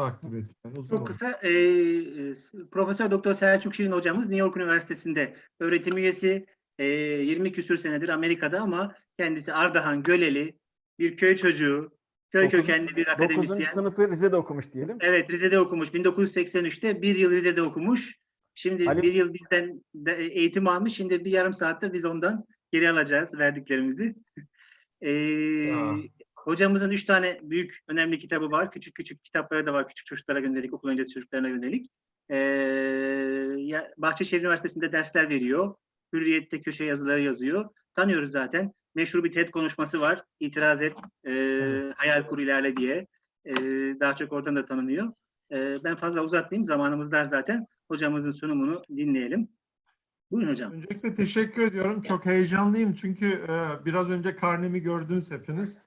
takip ettim. Uzun Çok kısa, e, e, Profesör Doktor Selçuk Şirin hocamız New York Üniversitesi'nde öğretim üyesi, e, 20 küsür senedir Amerika'da ama kendisi Ardahan Göleli, bir köy çocuğu, köy Dokuzuncu- kökenli bir akademisyen. sınıfı Rize'de okumuş diyelim. Evet, Rize'de okumuş. 1983'te bir yıl Rize'de okumuş. Şimdi Ali- bir yıl bizden de eğitim almış. Şimdi bir yarım saatte biz ondan geri alacağız verdiklerimizi. Ee. Hocamızın üç tane büyük önemli kitabı var. Küçük küçük kitapları da var. Küçük çocuklara yönelik, okul öncesi çocuklarına yönelik. Ee, Bahçeşehir Üniversitesi'nde dersler veriyor. Hürriyet'te köşe yazıları yazıyor. Tanıyoruz zaten. Meşhur bir TED konuşması var. İtiraz et, e, hayal kur ilerle diye. E, daha çok oradan da tanınıyor. E, ben fazla uzatmayayım. Zamanımız dar zaten. Hocamızın sunumunu dinleyelim. Buyurun hocam. Öncelikle teşekkür ediyorum. Çok heyecanlıyım çünkü e, biraz önce karnemi gördünüz hepiniz.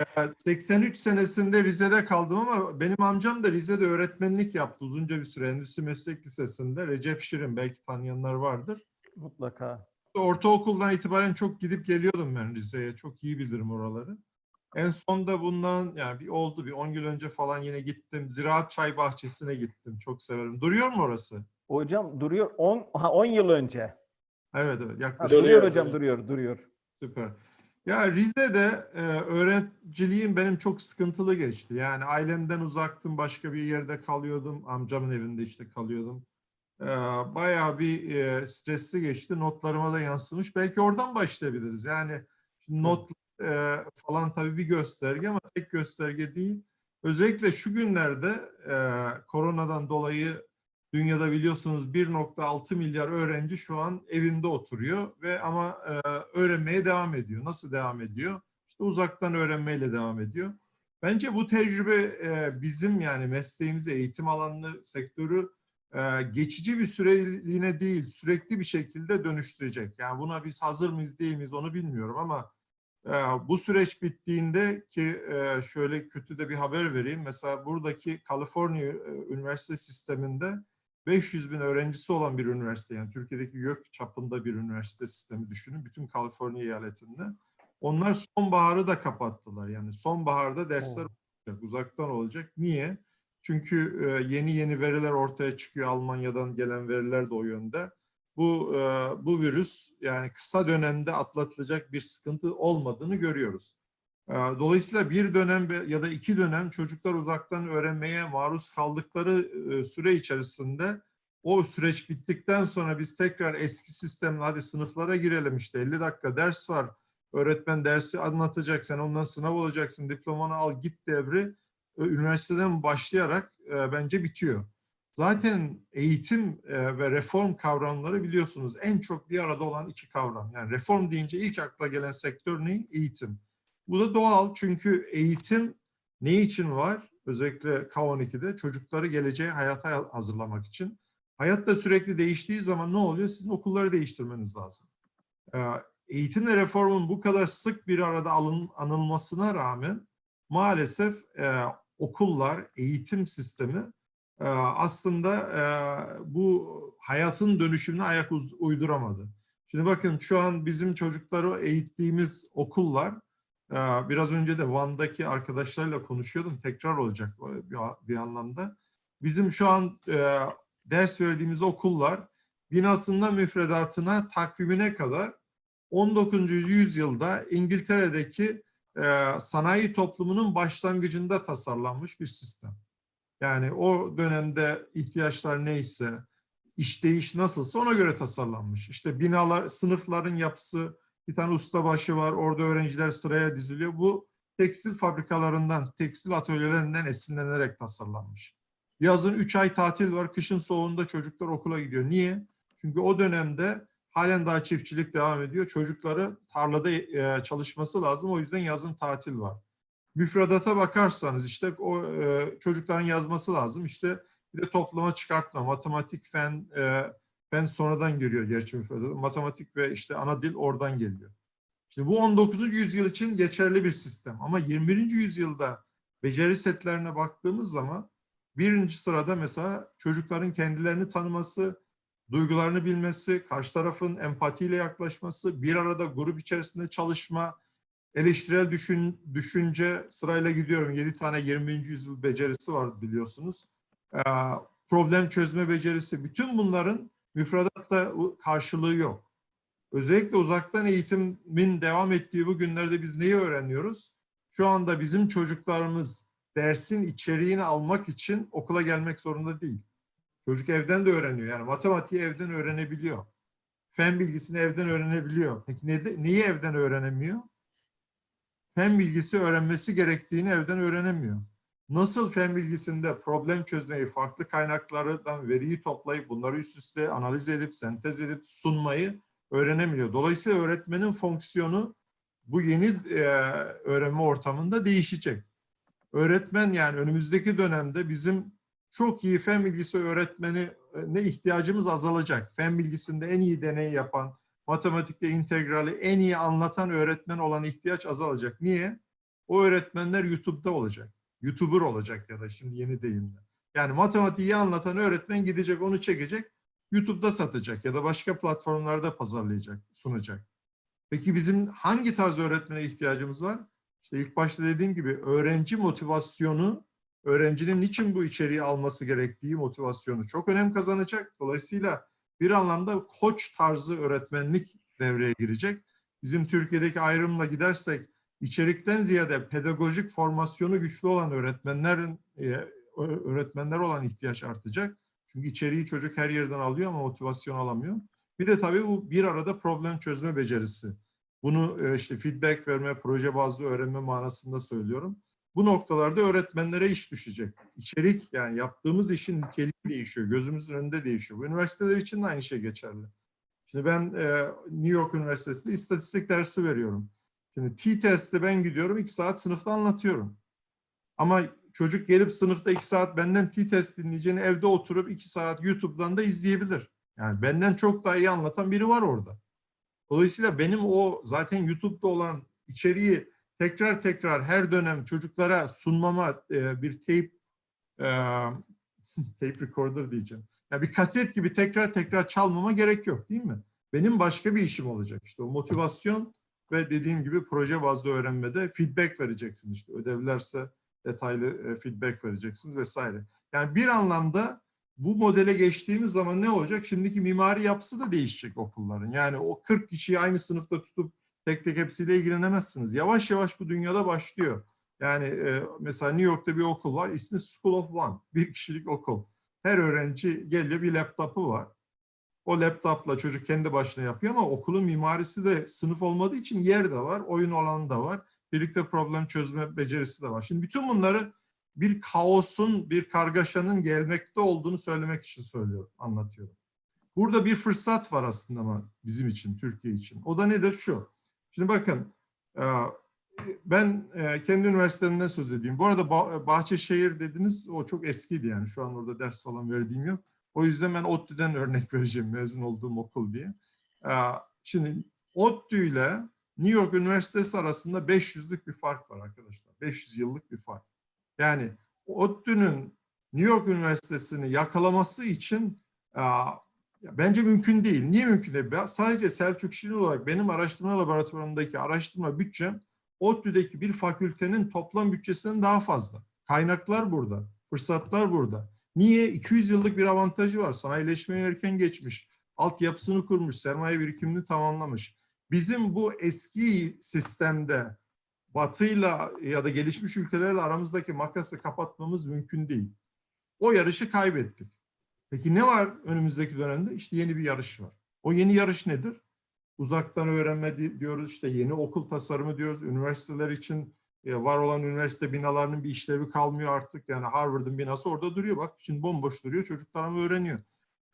E, 83 senesinde Rize'de kaldım ama benim amcam da Rize'de öğretmenlik yaptı uzunca bir süre. Endüstri Meslek Lisesi'nde. Recep Şirin belki tanıyanlar vardır. Mutlaka. Ortaokuldan itibaren çok gidip geliyordum ben Rize'ye. Çok iyi bilirim oraları. En son da bundan yani bir oldu bir 10 yıl önce falan yine gittim. Ziraat Çay Bahçesi'ne gittim. Çok severim. Duruyor mu orası? Hocam duruyor 10 ha 10 yıl önce. Evet evet Ha, yaklaşık. duruyor, Duruyor, hocam duruyor. duruyor duruyor. Süper. Ya Rize'de e, öğrenciliğim benim çok sıkıntılı geçti. Yani ailemden uzaktım, başka bir yerde kalıyordum. Amcamın evinde işte kalıyordum. E, bayağı bir e, stresli geçti. Notlarıma da yansımış. Belki oradan başlayabiliriz. Yani not e, falan tabii bir gösterge ama tek gösterge değil. Özellikle şu günlerde e, koronadan dolayı Dünyada biliyorsunuz 1.6 milyar öğrenci şu an evinde oturuyor ve ama e, öğrenmeye devam ediyor. Nasıl devam ediyor? İşte uzaktan öğrenmeyle devam ediyor. Bence bu tecrübe e, bizim yani mesleğimizi, eğitim alanını, sektörü e, geçici bir süreliğine değil, sürekli bir şekilde dönüştürecek. Yani buna biz hazır mıyız, değil miyiz onu bilmiyorum ama e, bu süreç bittiğinde ki e, şöyle kötü de bir haber vereyim. Mesela buradaki Kaliforniya e, üniversite sisteminde 500 bin öğrencisi olan bir üniversite yani Türkiye'deki gök çapında bir üniversite sistemi düşünün bütün Kaliforniya eyaletinde. Onlar sonbaharı da kapattılar yani sonbaharda dersler Oo. olacak, uzaktan olacak. Niye? Çünkü e, yeni yeni veriler ortaya çıkıyor Almanya'dan gelen veriler de o yönde. Bu e, bu virüs yani kısa dönemde atlatılacak bir sıkıntı olmadığını görüyoruz. E, Dolayısıyla bir dönem ya da iki dönem çocuklar uzaktan öğrenmeye maruz kaldıkları e, süre içerisinde o süreç bittikten sonra biz tekrar eski sistemle hadi sınıflara girelim işte 50 dakika ders var. Öğretmen dersi anlatacak, sen ondan sınav olacaksın, diplomanı al git devri e, üniversiteden başlayarak e, bence bitiyor. Zaten eğitim ve reform kavramları biliyorsunuz en çok bir arada olan iki kavram. Yani reform deyince ilk akla gelen sektör ne? Eğitim. Bu da doğal çünkü eğitim ne için var? Özellikle K12'de çocukları geleceğe hayata hazırlamak için. Hayat da sürekli değiştiği zaman ne oluyor? Sizin okulları değiştirmeniz lazım. Ee, Eğitimle reformun bu kadar sık bir arada alın, anılmasına rağmen maalesef e, okullar, eğitim sistemi e, aslında e, bu hayatın dönüşümüne ayak uyduramadı. Şimdi bakın şu an bizim çocukları eğittiğimiz okullar Biraz önce de Van'daki arkadaşlarla konuşuyordum. Tekrar olacak bir, anlamda. Bizim şu an e, ders verdiğimiz okullar binasından müfredatına, takvimine kadar 19. yüzyılda İngiltere'deki e, sanayi toplumunun başlangıcında tasarlanmış bir sistem. Yani o dönemde ihtiyaçlar neyse, işleyiş nasılsa ona göre tasarlanmış. İşte binalar, sınıfların yapısı, bir tane ustabaşı var. Orada öğrenciler sıraya diziliyor. Bu tekstil fabrikalarından, tekstil atölyelerinden esinlenerek tasarlanmış. Yazın 3 ay tatil var. Kışın soğuğunda çocuklar okula gidiyor. Niye? Çünkü o dönemde halen daha çiftçilik devam ediyor. Çocukları tarlada e, çalışması lazım. O yüzden yazın tatil var. Müfredata bakarsanız işte o e, çocukların yazması lazım. İşte bir de toplama çıkartma, matematik, fen, e, fen sonradan giriyor gerçi müfredata. Matematik ve işte ana dil oradan geliyor. Şimdi bu 19. yüzyıl için geçerli bir sistem. Ama 21. yüzyılda beceri setlerine baktığımız zaman birinci sırada mesela çocukların kendilerini tanıması, duygularını bilmesi, karşı tarafın empatiyle yaklaşması, bir arada grup içerisinde çalışma, eleştirel düşün, düşünce sırayla gidiyorum. 7 tane 20. yüzyıl becerisi var biliyorsunuz. Ee, problem çözme becerisi. Bütün bunların müfredatta karşılığı yok. Özellikle uzaktan eğitimin devam ettiği bu günlerde biz neyi öğreniyoruz? Şu anda bizim çocuklarımız dersin içeriğini almak için okula gelmek zorunda değil. Çocuk evden de öğreniyor. Yani matematiği evden öğrenebiliyor. Fen bilgisini evden öğrenebiliyor. Peki ne, neyi evden öğrenemiyor? Fen bilgisi öğrenmesi gerektiğini evden öğrenemiyor. Nasıl fen bilgisinde problem çözmeyi, farklı kaynaklardan veriyi toplayıp bunları üst üste analiz edip, sentez edip sunmayı öğrenemiyor. Dolayısıyla öğretmenin fonksiyonu bu yeni e, öğrenme ortamında değişecek. Öğretmen yani önümüzdeki dönemde bizim çok iyi fen bilgisi öğretmeni ne ihtiyacımız azalacak. Fen bilgisinde en iyi deney yapan, matematikte integrali en iyi anlatan öğretmen olan ihtiyaç azalacak. Niye? O öğretmenler YouTube'da olacak. YouTuber olacak ya da şimdi yeni deyimle. Yani matematiği anlatan öğretmen gidecek onu çekecek, YouTube'da satacak ya da başka platformlarda pazarlayacak, sunacak. Peki bizim hangi tarz öğretmene ihtiyacımız var? İşte ilk başta dediğim gibi öğrenci motivasyonu, öğrencinin niçin bu içeriği alması gerektiği motivasyonu çok önem kazanacak. Dolayısıyla bir anlamda koç tarzı öğretmenlik devreye girecek. Bizim Türkiye'deki ayrımla gidersek içerikten ziyade pedagojik formasyonu güçlü olan öğretmenlerin e, öğretmenler olan ihtiyaç artacak. Çünkü içeriği çocuk her yerden alıyor ama motivasyon alamıyor. Bir de tabii bu bir arada problem çözme becerisi. Bunu e, işte feedback verme, proje bazlı öğrenme manasında söylüyorum. Bu noktalarda öğretmenlere iş düşecek. İçerik yani yaptığımız işin niteliği değişiyor. Gözümüzün önünde değişiyor. Bu üniversiteler için de aynı şey geçerli. Şimdi ben e, New York Üniversitesi'nde istatistik dersi veriyorum. Şimdi T-test'te ben gidiyorum iki saat sınıfta anlatıyorum. Ama çocuk gelip sınıfta iki saat benden T-test dinleyeceğini evde oturup iki saat YouTube'dan da izleyebilir. Yani benden çok daha iyi anlatan biri var orada. Dolayısıyla benim o zaten YouTube'da olan içeriği tekrar tekrar her dönem çocuklara sunmama e, bir tape e, tape recorder diyeceğim. Yani bir kaset gibi tekrar tekrar çalmama gerek yok değil mi? Benim başka bir işim olacak. İşte o motivasyon ve dediğim gibi proje bazlı öğrenmede feedback vereceksiniz. İşte ödevlerse detaylı e, feedback vereceksiniz vesaire. Yani bir anlamda bu modele geçtiğimiz zaman ne olacak? Şimdiki mimari yapısı da değişecek okulların. Yani o 40 kişiyi aynı sınıfta tutup tek tek hepsiyle ilgilenemezsiniz. Yavaş yavaş bu dünyada başlıyor. Yani e, mesela New York'ta bir okul var. İsmi School of One. Bir kişilik okul. Her öğrenci geliyor bir laptopu var. O laptopla çocuk kendi başına yapıyor ama okulun mimarisi de sınıf olmadığı için yer de var, oyun alanı da var. Birlikte problem çözme becerisi de var. Şimdi bütün bunları bir kaosun, bir kargaşanın gelmekte olduğunu söylemek için söylüyorum, anlatıyorum. Burada bir fırsat var aslında ama bizim için, Türkiye için. O da nedir? Şu. Şimdi bakın, ben kendi üniversitemden söz edeyim. Bu arada Bahçeşehir dediniz, o çok eskiydi yani. Şu an orada ders falan verdiğim yok. O yüzden ben ODTÜ'den örnek vereceğim mezun olduğum okul diye. Şimdi ODTÜ ile New York Üniversitesi arasında 500'lük bir fark var arkadaşlar. 500 yıllık bir fark. Yani ODTÜ'nün New York Üniversitesi'ni yakalaması için bence mümkün değil. Niye mümkün değil? Ben sadece Selçuk Şirin olarak benim araştırma laboratuvarımdaki araştırma bütçem ODTÜ'deki bir fakültenin toplam bütçesinden daha fazla. Kaynaklar burada, fırsatlar burada. Niye? 200 yıllık bir avantajı var. Sanayileşmeye erken geçmiş, altyapısını kurmuş, sermaye birikimini tamamlamış. Bizim bu eski sistemde Batı'yla ya da gelişmiş ülkelerle aramızdaki makası kapatmamız mümkün değil. O yarışı kaybettik. Peki ne var önümüzdeki dönemde? İşte yeni bir yarış var. O yeni yarış nedir? Uzaktan öğrenme diyoruz, işte yeni okul tasarımı diyoruz. Üniversiteler için var olan üniversite binalarının bir işlevi kalmıyor artık. Yani Harvard'ın binası orada duruyor. Bak şimdi bomboş duruyor. Çocuklar ama öğreniyor.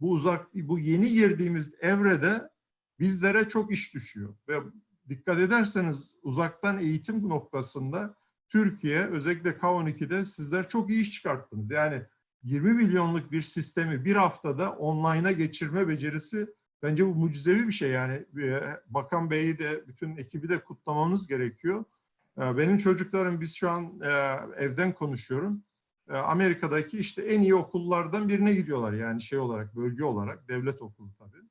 Bu uzak, bu yeni girdiğimiz evrede bizlere çok iş düşüyor. Ve dikkat ederseniz uzaktan eğitim noktasında Türkiye özellikle K12'de sizler çok iyi iş çıkarttınız. Yani 20 milyonluk bir sistemi bir haftada online'a geçirme becerisi bence bu mucizevi bir şey. Yani Bakan Bey'i de bütün ekibi de kutlamamız gerekiyor. Benim çocuklarım biz şu an evden konuşuyorum. Amerika'daki işte en iyi okullardan birine gidiyorlar yani şey olarak bölge olarak devlet okulu tabii.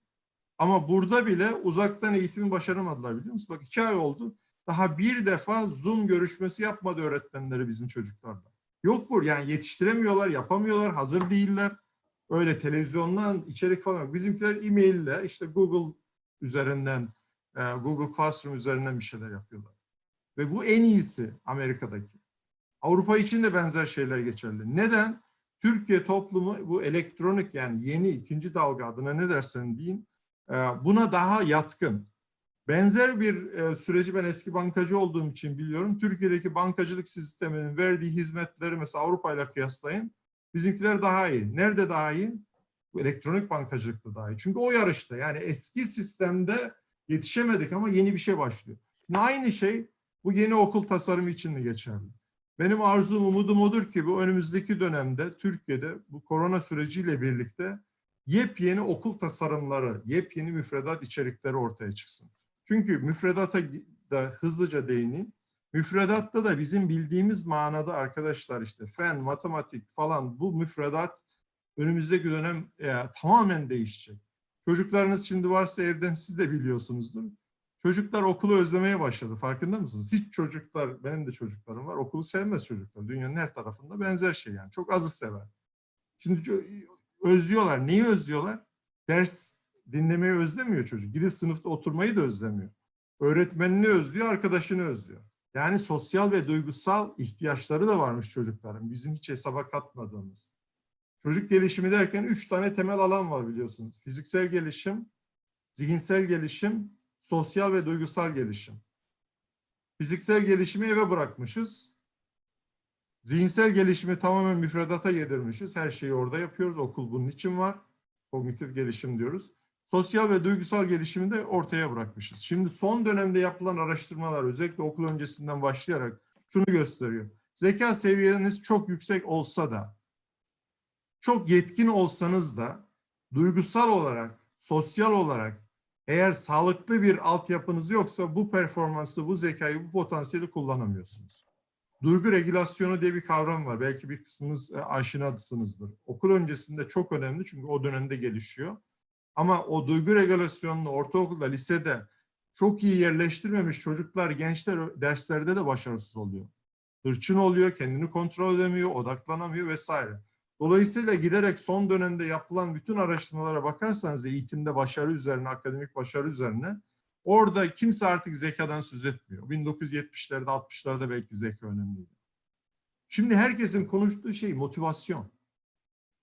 Ama burada bile uzaktan eğitimi başaramadılar biliyor musun? Bak iki ay oldu. Daha bir defa Zoom görüşmesi yapmadı öğretmenleri bizim çocuklarla. Yok bu yani yetiştiremiyorlar, yapamıyorlar, hazır değiller. Öyle televizyondan içerik falan yok. Bizimkiler e-maille işte Google üzerinden, e, Google Classroom üzerinden bir şeyler yapıyorlar. Ve bu en iyisi Amerika'daki. Avrupa için de benzer şeyler geçerli. Neden? Türkiye toplumu bu elektronik yani yeni ikinci dalga adına ne dersen deyin e, buna daha yatkın. Benzer bir e, süreci ben eski bankacı olduğum için biliyorum. Türkiye'deki bankacılık sisteminin verdiği hizmetleri mesela Avrupa ile kıyaslayın. Bizimkiler daha iyi. Nerede daha iyi? Bu elektronik bankacılıkta daha iyi. Çünkü o yarışta yani eski sistemde yetişemedik ama yeni bir şey başlıyor. Şimdi aynı şey bu yeni okul tasarımı için de geçerli. Benim arzum, umudum odur ki bu önümüzdeki dönemde Türkiye'de bu korona süreciyle birlikte yepyeni okul tasarımları, yepyeni müfredat içerikleri ortaya çıksın. Çünkü müfredata da hızlıca değineyim. Müfredatta da bizim bildiğimiz manada arkadaşlar işte fen, matematik falan bu müfredat önümüzdeki dönem e, tamamen değişecek. Çocuklarınız şimdi varsa evden siz de biliyorsunuzdur. Çocuklar okulu özlemeye başladı. Farkında mısınız? Hiç çocuklar, benim de çocuklarım var. Okulu sevmez çocuklar. Dünyanın her tarafında benzer şey yani. Çok azı sever. Şimdi özlüyorlar. Neyi özlüyorlar? Ders dinlemeyi özlemiyor çocuk. Gidip sınıfta oturmayı da özlemiyor. Öğretmenini özlüyor, arkadaşını özlüyor. Yani sosyal ve duygusal ihtiyaçları da varmış çocukların. Bizim hiç hesaba katmadığımız. Çocuk gelişimi derken üç tane temel alan var biliyorsunuz. Fiziksel gelişim, zihinsel gelişim, sosyal ve duygusal gelişim. Fiziksel gelişimi eve bırakmışız. Zihinsel gelişimi tamamen müfredata yedirmişiz. Her şeyi orada yapıyoruz. Okul bunun için var. Kognitif gelişim diyoruz. Sosyal ve duygusal gelişimi de ortaya bırakmışız. Şimdi son dönemde yapılan araştırmalar özellikle okul öncesinden başlayarak şunu gösteriyor. Zeka seviyeniz çok yüksek olsa da, çok yetkin olsanız da duygusal olarak, sosyal olarak eğer sağlıklı bir altyapınız yoksa bu performansı, bu zekayı, bu potansiyeli kullanamıyorsunuz. Duygu regülasyonu diye bir kavram var. Belki bir kısmınız e, aşinasınızdır. Okul öncesinde çok önemli çünkü o dönemde gelişiyor. Ama o duygu regülasyonunu ortaokulda, lisede çok iyi yerleştirmemiş çocuklar, gençler derslerde de başarısız oluyor. Hırçın oluyor, kendini kontrol edemiyor, odaklanamıyor vesaire. Dolayısıyla giderek son dönemde yapılan bütün araştırmalara bakarsanız eğitimde başarı üzerine, akademik başarı üzerine orada kimse artık zekadan söz etmiyor. 1970'lerde, 60'larda belki zeka önemliydi. Şimdi herkesin konuştuğu şey motivasyon.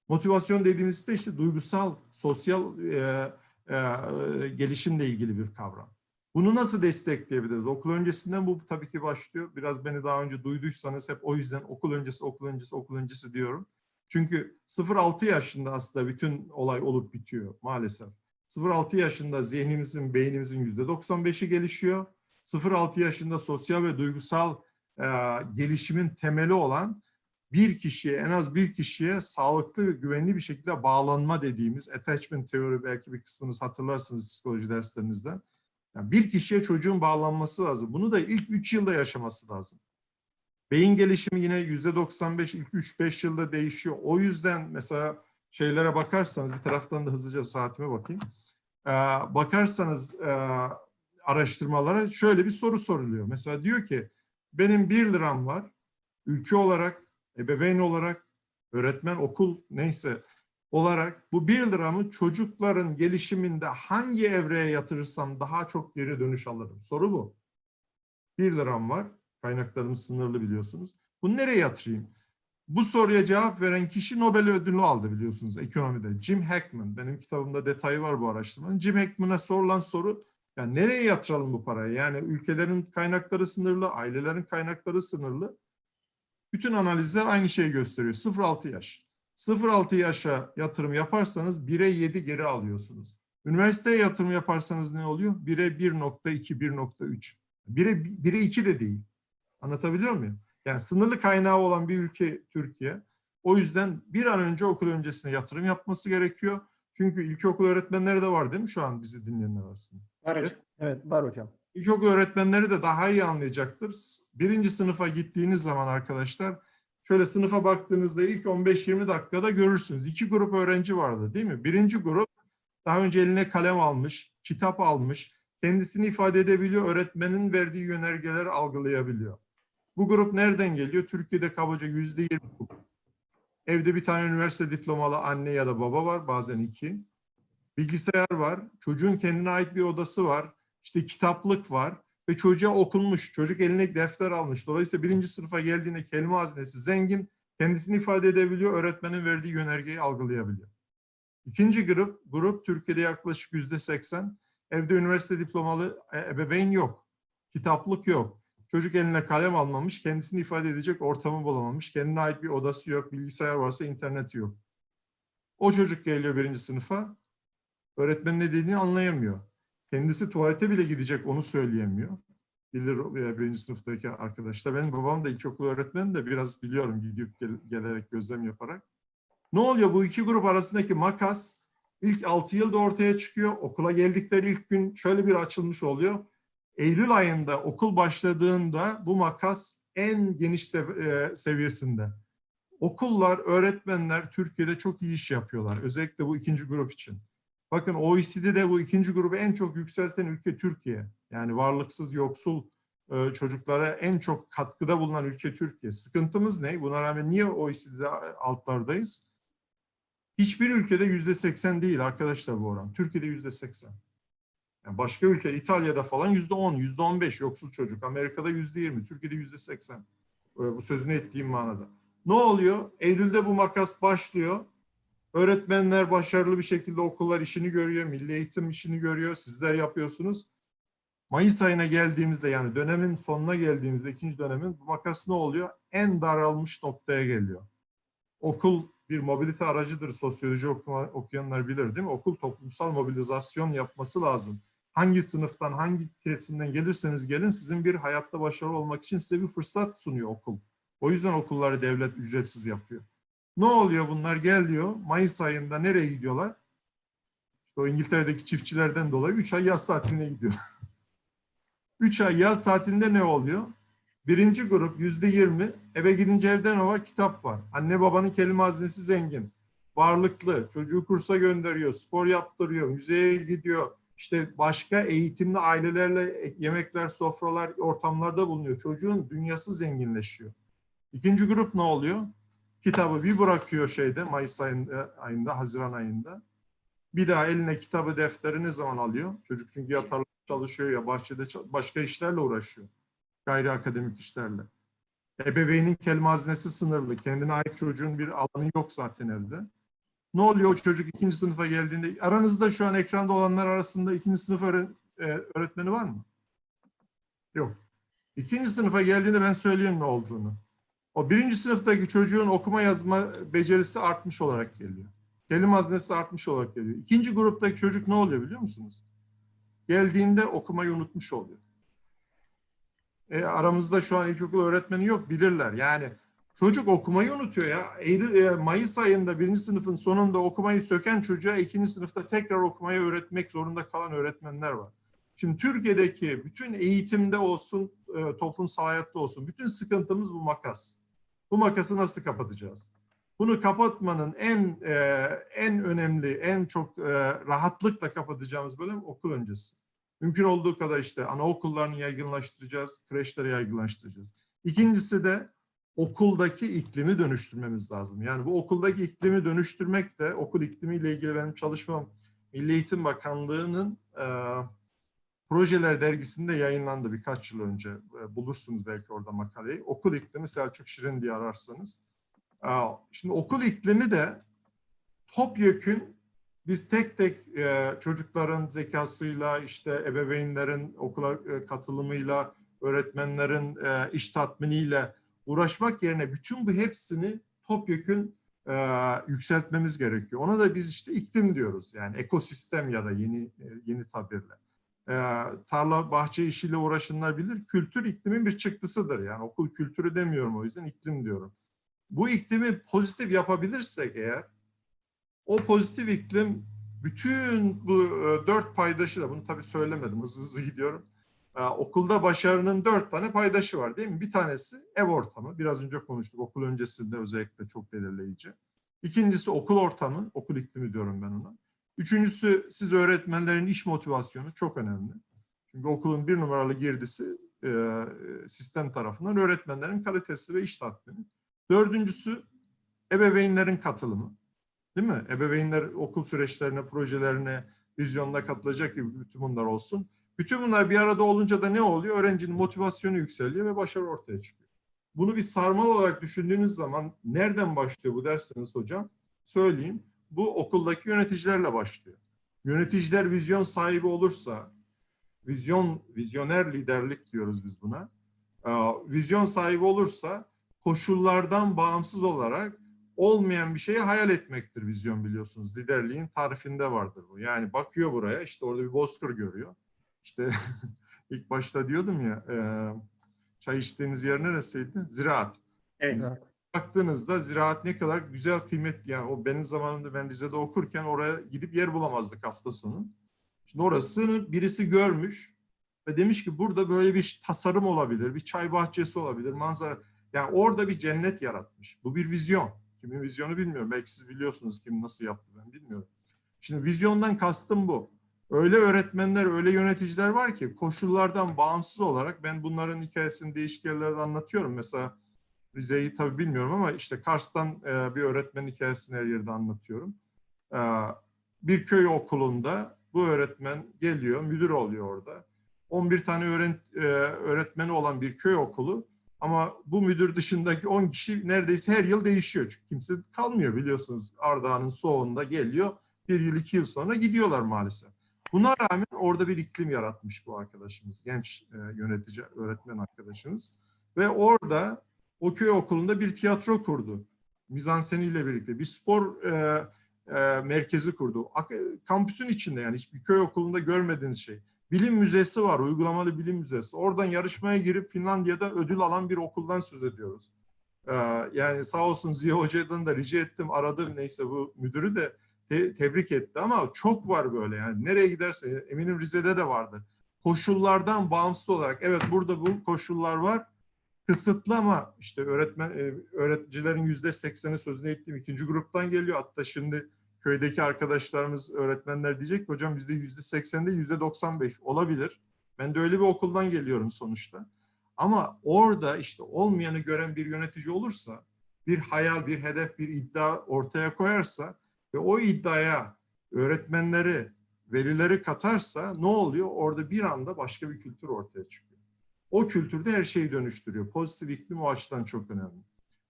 Motivasyon dediğimizde işte duygusal, sosyal e, e, gelişimle ilgili bir kavram. Bunu nasıl destekleyebiliriz? Okul öncesinden bu tabii ki başlıyor. Biraz beni daha önce duyduysanız hep o yüzden okul öncesi, okul öncesi, okul öncesi diyorum. Çünkü 0-6 yaşında aslında bütün olay olup bitiyor maalesef. 0-6 yaşında zihnimizin, beynimizin %95'i gelişiyor. 0-6 yaşında sosyal ve duygusal e, gelişimin temeli olan bir kişiye, en az bir kişiye sağlıklı ve güvenli bir şekilde bağlanma dediğimiz attachment teori belki bir kısmınız hatırlarsınız psikoloji derslerinizde. Yani bir kişiye çocuğun bağlanması lazım. Bunu da ilk 3 yılda yaşaması lazım. Beyin gelişimi yine yüzde 95 ilk 3-5 yılda değişiyor. O yüzden mesela şeylere bakarsanız bir taraftan da hızlıca saatime bakayım. Ee, bakarsanız e, araştırmalara şöyle bir soru soruluyor. Mesela diyor ki benim 1 liram var. Ülke olarak, ebeveyn olarak, öğretmen, okul neyse olarak bu 1 liramı çocukların gelişiminde hangi evreye yatırırsam daha çok geri dönüş alırım? Soru bu. 1 liram var. Kaynaklarımız sınırlı biliyorsunuz. Bunu nereye yatırayım? Bu soruya cevap veren kişi Nobel ödülü aldı biliyorsunuz ekonomide. Jim Heckman. Benim kitabımda detayı var bu araştırmanın. Jim Heckman'a sorulan soru yani nereye yatıralım bu parayı? Yani ülkelerin kaynakları sınırlı, ailelerin kaynakları sınırlı. Bütün analizler aynı şeyi gösteriyor. 0-6 yaş. 0-6 yaşa yatırım yaparsanız 1'e 7 geri alıyorsunuz. Üniversiteye yatırım yaparsanız ne oluyor? 1'e 1.2, 1.3. 1'e 1'e 2 de değil. Anlatabiliyor muyum? Yani sınırlı kaynağı olan bir ülke Türkiye. O yüzden bir an önce okul öncesine yatırım yapması gerekiyor. Çünkü ilkokul öğretmenleri de var değil mi şu an bizi dinleyenler arasında? Var hocam. Evet var hocam. İlkokul öğretmenleri de daha iyi anlayacaktır. Birinci sınıfa gittiğiniz zaman arkadaşlar şöyle sınıfa baktığınızda ilk 15-20 dakikada görürsünüz. İki grup öğrenci vardı değil mi? Birinci grup daha önce eline kalem almış, kitap almış, kendisini ifade edebiliyor, öğretmenin verdiği yönergeleri algılayabiliyor. Bu grup nereden geliyor? Türkiye'de kabaca yüzde yirmi. Evde bir tane üniversite diplomalı anne ya da baba var, bazen iki. Bilgisayar var, çocuğun kendine ait bir odası var, işte kitaplık var ve çocuğa okunmuş, çocuk eline defter almış. Dolayısıyla birinci sınıfa geldiğinde kelime hazinesi zengin, kendisini ifade edebiliyor, öğretmenin verdiği yönergeyi algılayabiliyor. İkinci grup, grup Türkiye'de yaklaşık yüzde seksen. Evde üniversite diplomalı e, ebeveyn yok. Kitaplık yok. Çocuk eline kalem almamış, kendisini ifade edecek ortamı bulamamış, kendine ait bir odası yok, bilgisayar varsa interneti yok. O çocuk geliyor birinci sınıfa, öğretmenin ne dediğini anlayamıyor. Kendisi tuvalete bile gidecek, onu söyleyemiyor. Bilir birinci sınıftaki arkadaşlar. Benim babam da ilkokul öğretmeni de biraz biliyorum gidip gel- gelerek gözlem yaparak. Ne oluyor? Bu iki grup arasındaki makas ilk 6 yılda ortaya çıkıyor. Okula geldikleri ilk gün şöyle bir açılmış oluyor. Eylül ayında okul başladığında bu makas en geniş sev- e, seviyesinde. Okullar, öğretmenler Türkiye'de çok iyi iş yapıyorlar. Özellikle bu ikinci grup için. Bakın OECD'de bu ikinci grubu en çok yükselten ülke Türkiye. Yani varlıksız, yoksul e, çocuklara en çok katkıda bulunan ülke Türkiye. Sıkıntımız ne? Buna rağmen niye OECD'de altlardayız? Hiçbir ülkede yüzde seksen değil arkadaşlar bu oran. Türkiye'de yüzde seksen. Yani başka ülke İtalya'da falan yüzde on, yüzde on beş yoksul çocuk. Amerika'da yüzde yirmi, Türkiye'de yüzde seksen. E, Bu sözünü ettiğim manada. Ne oluyor? Eylül'de bu makas başlıyor. Öğretmenler başarılı bir şekilde okullar işini görüyor, milli eğitim işini görüyor, sizler yapıyorsunuz. Mayıs ayına geldiğimizde yani dönemin sonuna geldiğimizde ikinci dönemin bu makas ne oluyor? En daralmış noktaya geliyor. Okul bir mobilite aracıdır sosyoloji okuma, okuyanlar bilir değil mi? Okul toplumsal mobilizasyon yapması lazım. Hangi sınıftan, hangi kesimden gelirseniz gelin sizin bir hayatta başarılı olmak için size bir fırsat sunuyor okul. O yüzden okulları devlet ücretsiz yapıyor. Ne oluyor bunlar gel diyor. Mayıs ayında nereye gidiyorlar? İşte o İngiltere'deki çiftçilerden dolayı 3 ay yaz tatiline gidiyor. 3 ay yaz tatilinde ne oluyor? Birinci grup yüzde yirmi. Eve gidince evde ne var? Kitap var. Anne babanın kelime hazinesi zengin. Varlıklı. Çocuğu kursa gönderiyor. Spor yaptırıyor. Müzeye gidiyor. İşte başka eğitimli ailelerle yemekler, sofralar, ortamlarda bulunuyor. Çocuğun dünyası zenginleşiyor. İkinci grup ne oluyor? Kitabı bir bırakıyor şeyde Mayıs ayında, ayında Haziran ayında. Bir daha eline kitabı, defteri ne zaman alıyor? Çocuk çünkü ya tarlada çalışıyor ya bahçede başka işlerle uğraşıyor. Gayri akademik işlerle. Ebeveynin kelime hazinesi sınırlı. Kendine ait çocuğun bir alanı yok zaten evde. Ne oluyor o çocuk ikinci sınıfa geldiğinde? Aranızda şu an ekranda olanlar arasında ikinci sınıf e, öğretmeni var mı? Yok. İkinci sınıfa geldiğinde ben söyleyeyim ne olduğunu. O birinci sınıftaki çocuğun okuma yazma becerisi artmış olarak geliyor. Kelime hazinesi artmış olarak geliyor. İkinci gruptaki çocuk ne oluyor biliyor musunuz? Geldiğinde okumayı unutmuş oluyor. E, aramızda şu an ilkokul öğretmeni yok bilirler. Yani çocuk okumayı unutuyor ya. Eylül, e, Mayıs ayında birinci sınıfın sonunda okumayı söken çocuğa ikinci sınıfta tekrar okumayı öğretmek zorunda kalan öğretmenler var. Şimdi Türkiye'deki bütün eğitimde olsun, e, toplumsal hayatta olsun bütün sıkıntımız bu makas. Bu makası nasıl kapatacağız? Bunu kapatmanın en e, en önemli, en çok rahatlıkla kapatacağımız bölüm okul öncesi. Mümkün olduğu kadar işte anaokullarını yaygınlaştıracağız, kreşleri yaygınlaştıracağız. İkincisi de okuldaki iklimi dönüştürmemiz lazım. Yani bu okuldaki iklimi dönüştürmek de okul iklimiyle ilgili benim çalışmam Milli Eğitim Bakanlığı'nın e, Projeler dergisinde yayınlandı birkaç yıl önce. E, Bulursunuz belki orada makaleyi. Okul iklimi Selçuk Şirin diye ararsanız. Aa, Şimdi okul iklimi de topyekün biz tek tek e, çocukların zekasıyla, işte ebeveynlerin okula e, katılımıyla, öğretmenlerin e, iş tatminiyle uğraşmak yerine bütün bu hepsini topyekün e, yükseltmemiz gerekiyor. Ona da biz işte iklim diyoruz. Yani ekosistem ya da yeni e, yeni tabirle e, tarla bahçe işiyle uğraşanlar bilir. Kültür iklimin bir çıktısıdır. Yani okul kültürü demiyorum o yüzden iklim diyorum. Bu iklimi pozitif yapabilirsek eğer o pozitif iklim bütün bu e, dört paydaşı da bunu tabii söylemedim hızlı hızlı gidiyorum. E, okulda başarının dört tane paydaşı var değil mi? Bir tanesi ev ortamı. Biraz önce konuştuk okul öncesinde özellikle çok belirleyici. İkincisi okul ortamı, okul iklimi diyorum ben ona. Üçüncüsü siz öğretmenlerin iş motivasyonu çok önemli. Çünkü okulun bir numaralı girdisi e, sistem tarafından öğretmenlerin kalitesi ve iş tatmini. Dördüncüsü ebeveynlerin katılımı. Değil mi? Ebeveynler okul süreçlerine, projelerine, vizyonuna katılacak gibi bütün bunlar olsun. Bütün bunlar bir arada olunca da ne oluyor? Öğrencinin motivasyonu yükseliyor ve başarı ortaya çıkıyor. Bunu bir sarmal olarak düşündüğünüz zaman nereden başlıyor bu derseniz hocam? Söyleyeyim. Bu okuldaki yöneticilerle başlıyor. Yöneticiler vizyon sahibi olursa, vizyon, vizyoner liderlik diyoruz biz buna. Ee, Vizyon sahibi olursa koşullardan bağımsız olarak olmayan bir şeyi hayal etmektir vizyon biliyorsunuz. Liderliğin tarifinde vardır bu. Yani bakıyor buraya işte orada bir bozkır görüyor. İşte ilk başta diyordum ya e, çay içtiğimiz yer neresiydi? Ziraat. Evet. Evet. Baktığınızda ziraat ne kadar güzel kıymetli. Yani o benim zamanımda ben Rize'de okurken oraya gidip yer bulamazdık hafta sonu. Şimdi orasını birisi görmüş ve demiş ki burada böyle bir tasarım olabilir, bir çay bahçesi olabilir, manzara. Yani orada bir cennet yaratmış. Bu bir vizyon. Kimin vizyonu bilmiyorum. Belki siz biliyorsunuz kim nasıl yaptı ben bilmiyorum. Şimdi vizyondan kastım bu. Öyle öğretmenler, öyle yöneticiler var ki koşullardan bağımsız olarak ben bunların hikayesini değişik yerlerde anlatıyorum. Mesela Rize'yi tabii bilmiyorum ama işte Kars'tan e, bir öğretmen hikayesini her yerde anlatıyorum. E, bir köy okulunda bu öğretmen geliyor, müdür oluyor orada. 11 tane e, öğretmeni olan bir köy okulu ama bu müdür dışındaki 10 kişi neredeyse her yıl değişiyor. Çünkü kimse kalmıyor biliyorsunuz. Ardahan'ın soğuğunda geliyor. Bir yıl, iki yıl sonra gidiyorlar maalesef. Buna rağmen orada bir iklim yaratmış bu arkadaşımız. Genç e, yönetici, öğretmen arkadaşımız. Ve orada o köy okulunda bir tiyatro kurdu. Mizanseniyle birlikte. Bir spor e, e, merkezi kurdu. Ak- Kampüsün içinde yani hiçbir köy okulunda görmediğiniz şey. Bilim müzesi var, uygulamalı bilim müzesi. Oradan yarışmaya girip Finlandiya'da ödül alan bir okuldan söz ediyoruz. Ee, yani sağ olsun Ziya Hoca'dan da rica ettim, aradım neyse bu müdürü de te- tebrik etti ama çok var böyle yani. Nereye giderse eminim Rize'de de vardır. Koşullardan bağımsız olarak evet burada bu koşullar var. Kısıtlı ama işte öğretmen e, öğreticilerin yüzde sekseni sözünü ettiğim ikinci gruptan geliyor. Hatta şimdi köydeki arkadaşlarımız öğretmenler diyecek ki hocam bizde yüzde seksende yüzde doksan beş olabilir. Ben de öyle bir okuldan geliyorum sonuçta. Ama orada işte olmayanı gören bir yönetici olursa, bir hayal, bir hedef, bir iddia ortaya koyarsa ve o iddiaya öğretmenleri, velileri katarsa ne oluyor? Orada bir anda başka bir kültür ortaya çıkıyor. O kültürde her şeyi dönüştürüyor. Pozitif iklim o açıdan çok önemli.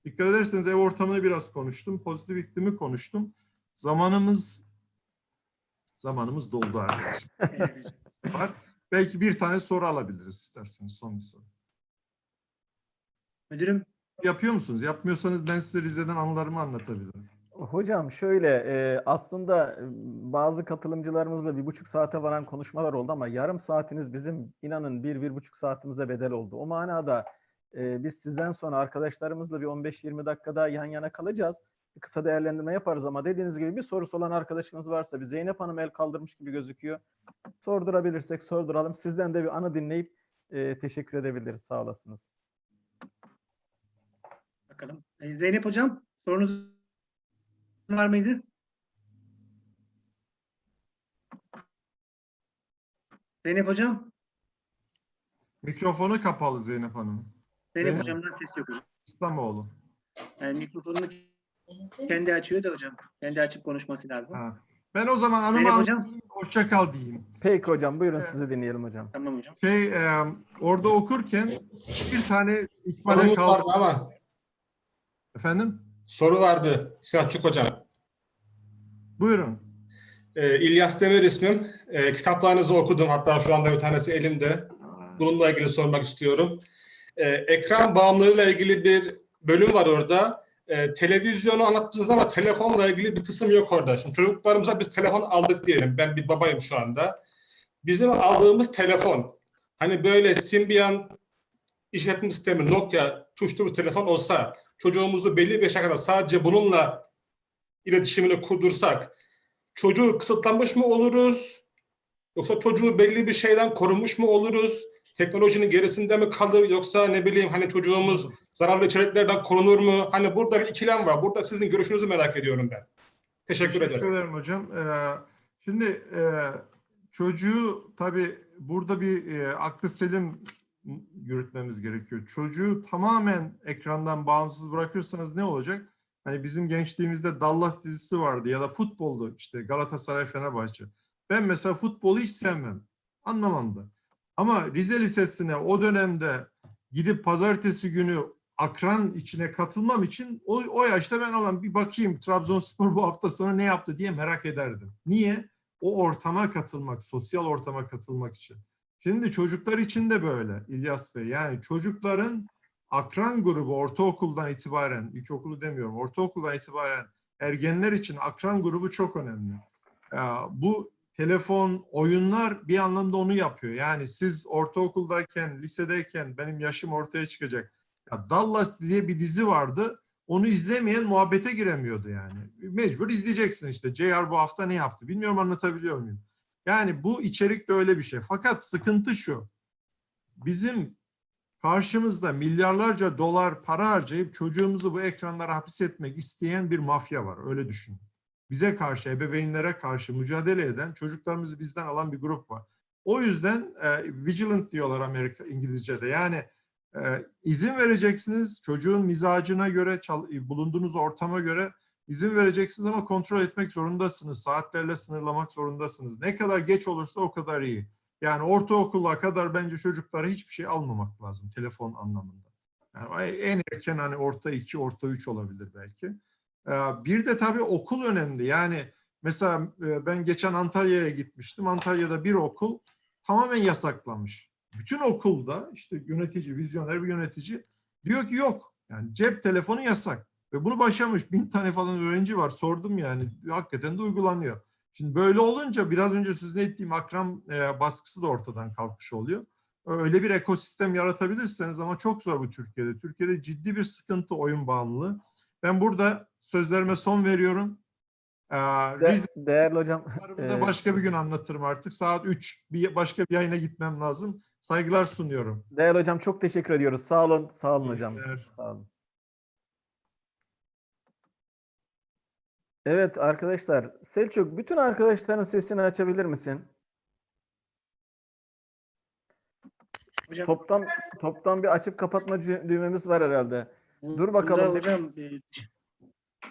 Dikkat ederseniz ev ortamını biraz konuştum. Pozitif iklimi konuştum. Zamanımız zamanımız doldu arkadaşlar. Belki bir tane soru alabiliriz isterseniz son bir soru. Müdürüm Yapıyor musunuz? Yapmıyorsanız ben size Rize'den anılarımı anlatabilirim. Hocam şöyle aslında bazı katılımcılarımızla bir buçuk saate varan konuşmalar oldu ama yarım saatiniz bizim inanın bir, bir buçuk saatimize bedel oldu. O manada biz sizden sonra arkadaşlarımızla bir 15-20 dakikada yan yana kalacağız. Bir kısa değerlendirme yaparız ama dediğiniz gibi bir sorusu olan arkadaşımız varsa bir Zeynep Hanım el kaldırmış gibi gözüküyor. Sordurabilirsek sorduralım. Sizden de bir anı dinleyip teşekkür edebiliriz. Sağ olasınız. bakalım. E, Zeynep hocam sorunuz var mıydı? Zeynep hocam. Mikrofonu kapalı Zeynep Hanım. Zeynep Zeynep. hocamdan ses yok. İslamoğlu. Yani mikrofonunu kendi açıyor da hocam. Kendi açıp konuşması lazım. Ha. Ben o zaman Zeynep hocam. Hoşça kal diyeyim. Peki hocam buyurun sizi dinleyelim hocam. Tamam hocam. Şey e, orada okurken bir tane ikbale Sorumuz kaldı. ama Efendim? Soru vardı Selçuk Hocam. Buyurun. Ee, İlyas Demir ismim. Ee, kitaplarınızı okudum. Hatta şu anda bir tanesi elimde. Bununla ilgili sormak istiyorum. Ee, ekran bağımlılığıyla ilgili bir bölüm var orada. Ee, televizyonu anlattınız ama telefonla ilgili bir kısım yok orada. Şimdi çocuklarımıza biz telefon aldık diyelim. Ben bir babayım şu anda. Bizim aldığımız telefon hani böyle Symbian işletim sistemi Nokia tuşlu bir telefon olsa çocuğumuzu belli bir yaşa kadar sadece bununla iletişimini kurdursak çocuğu kısıtlanmış mı oluruz? Yoksa çocuğu belli bir şeyden korunmuş mu oluruz? Teknolojinin gerisinde mi kalır yoksa ne bileyim hani çocuğumuz zararlı içeriklerden korunur mu? Hani burada bir ikilem var. Burada sizin görüşünüzü merak ediyorum ben. Teşekkür Teşekkür ederim. ederim hocam. Ee, şimdi e, çocuğu tabii burada bir e, aklı selim yürütmemiz gerekiyor. Çocuğu tamamen ekrandan bağımsız bırakırsanız ne olacak? Hani bizim gençliğimizde Dallas dizisi vardı ya da futboldu işte Galatasaray Fenerbahçe. Ben mesela futbolu hiç sevmem. Anlamam da. Ama Rize Lisesi'ne o dönemde gidip pazartesi günü akran içine katılmam için o, o yaşta ben olan bir bakayım Trabzonspor bu hafta sonu ne yaptı diye merak ederdim. Niye? O ortama katılmak, sosyal ortama katılmak için. Şimdi çocuklar için de böyle İlyas Bey. Yani çocukların akran grubu ortaokuldan itibaren, ilkokulu demiyorum, ortaokuldan itibaren ergenler için akran grubu çok önemli. Bu telefon, oyunlar bir anlamda onu yapıyor. Yani siz ortaokuldayken, lisedeyken benim yaşım ortaya çıkacak. Ya Dallas diye bir dizi vardı. Onu izlemeyen muhabbete giremiyordu yani. Mecbur izleyeceksin işte. JR bu hafta ne yaptı? Bilmiyorum anlatabiliyor muyum? Yani bu içerik de öyle bir şey. Fakat sıkıntı şu. Bizim karşımızda milyarlarca dolar para harcayıp çocuğumuzu bu ekranlara hapsetmek isteyen bir mafya var. Öyle düşünün. Bize karşı, ebeveynlere karşı mücadele eden, çocuklarımızı bizden alan bir grup var. O yüzden e, vigilant diyorlar Amerika İngilizce'de. Yani e, izin vereceksiniz çocuğun mizacına göre, bulunduğunuz ortama göre izin vereceksiniz ama kontrol etmek zorundasınız. Saatlerle sınırlamak zorundasınız. Ne kadar geç olursa o kadar iyi. Yani ortaokula kadar bence çocuklara hiçbir şey almamak lazım telefon anlamında. Yani en erken hani orta iki, orta üç olabilir belki. Ee, Bir de tabii okul önemli. Yani mesela e, ben geçen Antalya'ya gitmiştim. Antalya'da bir okul tamamen yasaklanmış. Bütün okulda işte yönetici, vizyoner bir yönetici diyor ki yok. Yani cep telefonu yasak. Ve bunu başlamış. Bin tane falan öğrenci var. Sordum yani. Hakikaten de uygulanıyor. Şimdi böyle olunca biraz önce sözünü ettiğim akran e, baskısı da ortadan kalkmış oluyor. Öyle bir ekosistem yaratabilirseniz ama çok zor bu Türkiye'de. Türkiye'de ciddi bir sıkıntı oyun bağımlılığı. Ben burada sözlerime son veriyorum. Ee, De- Rize değerli hocam, e, başka bir gün anlatırım artık. Saat 3. Bir başka bir yayına gitmem lazım. Saygılar sunuyorum. değerli hocam çok teşekkür ediyoruz. Sağ olun, sağ olun İyi hocam. günler. Sağ olun. Evet arkadaşlar, Selçuk bütün arkadaşların sesini açabilir misin? Hocam, Toptan toptan bir açıp kapatma dü- düğmemiz var herhalde. bu- dur bakalım. bunda hocam e,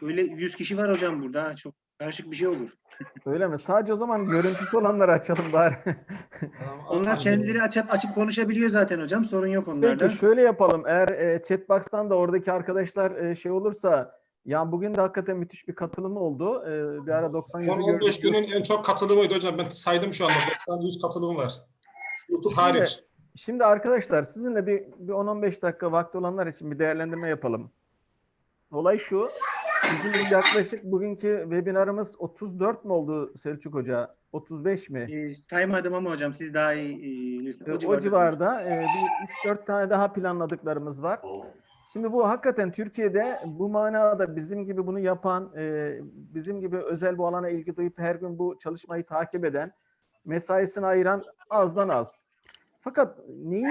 öyle 100 kişi var hocam burada. ha, Çok karışık bir şey olur. Öyle mi? Sadece o zaman görüntüsü olanları açalım bari. Onlar kendileri açıp açıp konuşabiliyor zaten hocam. Sorun yok onlarda. Peki şöyle yapalım. Eğer e, chatbox'tan da oradaki arkadaşlar e, şey olursa ya bugün de hakikaten müthiş bir katılım oldu. E, bir ara 90 yüzü 10-15 gördük. günün en çok katılımıydı hocam. Ben saydım şu anda. 90-100 katılım var. YouTube Şimdi- hariç. Şimdi arkadaşlar sizinle bir, bir 10-15 dakika vakti olanlar için bir değerlendirme yapalım. Olay şu. Bizim yaklaşık bugünkü webinarımız 34 mi oldu Selçuk Hoca? 35 mi? E, saymadım ama hocam siz daha iyi e, bilirsiniz. E, O civarda e, bir 3-4 tane daha planladıklarımız var. Şimdi bu hakikaten Türkiye'de bu manada bizim gibi bunu yapan, e, bizim gibi özel bu alana ilgi duyup her gün bu çalışmayı takip eden, mesaisini ayıran azdan az. Fakat neyi